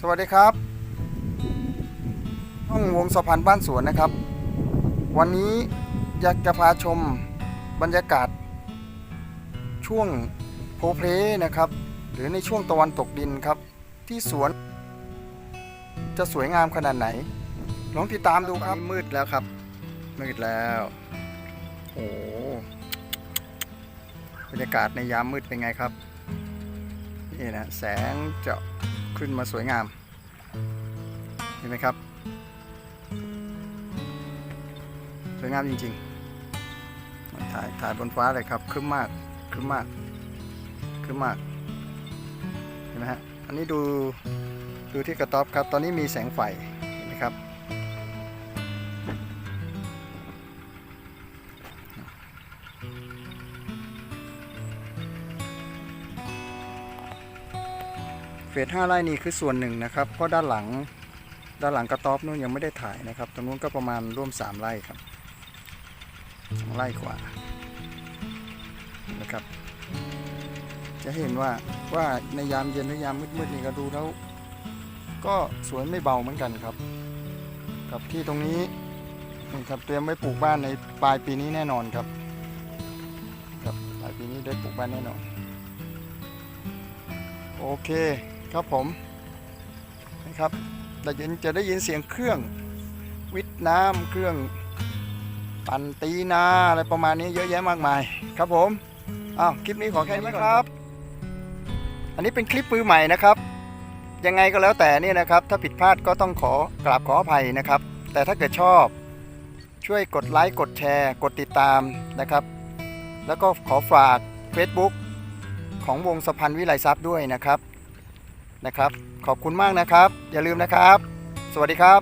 สวัสดีครับห้องวงสะพานบ้านสวนนะครับ วันนี้อยากจะพาชมบรรยากาศ ช่วงโพเพลนะครับ หรือในช่วงตะวันตกดินครับ ที่สวน จะสวยงามขนาดไหน ลองติดตามดูครับมืดแล้วครับ มืดแล้ว โอ้บรรยากาศในยามมืดเป็นไงครับนี่นะแสงจะ ขึ้นมาสวยงาม เห็นไหมครับ สวยงามจริงๆ ถ่ายถ่ายบนฟ้าเลยครับครึ้มมากครึ้มมากครึ้มมาก เห็นไหมฮะ อันนี้ดูดูที่กระต๊อบครับ ตอนนี้มีแสงไฟ เห็นไหมครับ ฟสห้าไร่นี่คือส่วนหนึ่งนะครับ เพราะด้านหลังด้านหลังกระต๊อบนู้นยังไม่ได้ถ่ายนะครับ ตรงนู้นก็ประมาณร่วมสามไร่ครับสองไร่กว่านะครับ จะเห็นว่าว่าในยามเย็นหรือยามมืดๆนี่ก็ดูแล้ว ก็สวยไม่เบาเหมือนกันครับ กับที่ตรงนี้นี่ครับเตรียมไว้ปลูกบ้านในปลายปีนี้แน่นอนครับครับปลายปีนี้ได้ปลูกบ้านแน่นอน โอเค ครับผมนะครับได้ยินจะได้ยินเสียงเครื่องวิทน้ำเครื่องปั่นตีนาอะไรประมาณนี้เยอะแยะมากมายครับผมอ้าวคลิปนี้ขอแค่นี้ครับ อันนี้เป็นคลิปมือใหม่นะครับ ยังไงก็แล้วแต่นี่นะครับ ถ้าผิดพลาดก็ต้องขอกราบขออภัยนะครับ แต่ถ้าเกิดชอบช่วยกดไลค์กดแชร์ กดติดตามนะครับ แล้วก็ขอฝาก Facebook ของวงสะพานวิไลทรัพย์ด้วยนะครับ นะครับ ขอบคุณมากนะครับ อย่าลืมนะครับ สวัสดีครับ